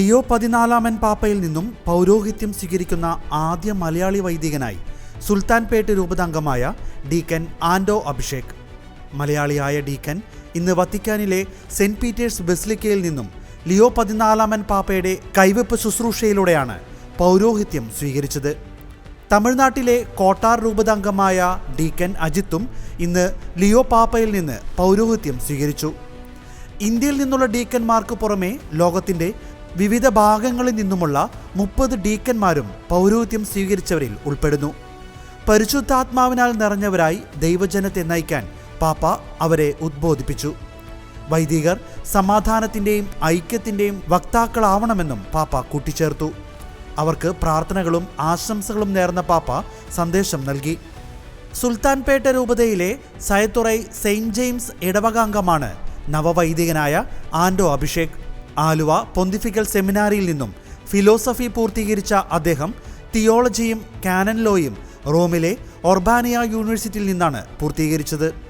Leo പതിനാലാമൻ പാപ്പയിൽ നിന്നും പൗരോഹിത്യം സ്വീകരിക്കുന്ന ആദ്യ മലയാളി വൈദികനായി സുൽത്താൻപേട്ട് രൂപതാംഗമായ ഡീക്കൻ ആൻഡോ അഭിഷേക്. മലയാളിയായ ഡീക്കൻ ഇന്ന് വത്തിക്കാനിലെ സെന്റ് പീറ്റേഴ്സ് ബെസ്ലിക്കയിൽ നിന്നും ലിയോ പതിനാലാമൻ പാപ്പയുടെ കൈവെപ്പ് ശുശ്രൂഷയിലൂടെയാണ് പൗരോഹിത്യം സ്വീകരിച്ചത്. തമിഴ്നാട്ടിലെ കോട്ടാർ രൂപതാംഗമായ ഡീക്കൻ അജിത്തും ഇന്ന് ലിയോ പാപ്പയിൽ നിന്ന് പൗരോഹിത്യം സ്വീകരിച്ചു. ഇന്ത്യയിൽ നിന്നുള്ള ഡീക്കന്മാർക്ക് പുറമെ ലോകത്തിന്റെ വിവിധ ഭാഗങ്ങളിൽ നിന്നുമുള്ള മുപ്പത് ഡീക്കന്മാരും പൗരോഹിത്യം സ്വീകരിച്ചവരിൽ ഉൾപ്പെടുന്നു. പരിശുദ്ധാത്മാവിനാൽ നിറഞ്ഞവരായി ദൈവജനത്തെ നയിക്കാൻ പാപ്പ അവരെ ഉദ്ബോധിപ്പിച്ചു. വൈദികർ സമാധാനത്തിന്റെയും ഐക്യത്തിന്റെയും വക്താക്കളാവണമെന്നും പാപ്പ കൂട്ടിച്ചേർത്തു. അവർക്ക് പ്രാർത്ഥനകളും ആശംസകളും നേർന്ന പാപ്പ സന്ദേശം നൽകി. സുൽത്താൻപേട്ട രൂപതയിലെ സയത്തുറൈ സെയിന്റ് ജെയിംസ് ഇടവകാംഗമാണ് നവവൈദികനായ ആൻഡോ അഭിഷേക്. ആലുവ പൊന്തിഫിക്കൽ സെമിനാരിയിൽ നിന്നും ഫിലോസഫി പൂർത്തീകരിച്ച അദ്ദേഹം തിയോളജിയും കാനൻ ലോയും റോമിലെ ഒർബാനിയ യൂണിവേഴ്സിറ്റിയിൽ നിന്നാണ് പൂർത്തീകരിച്ചത്.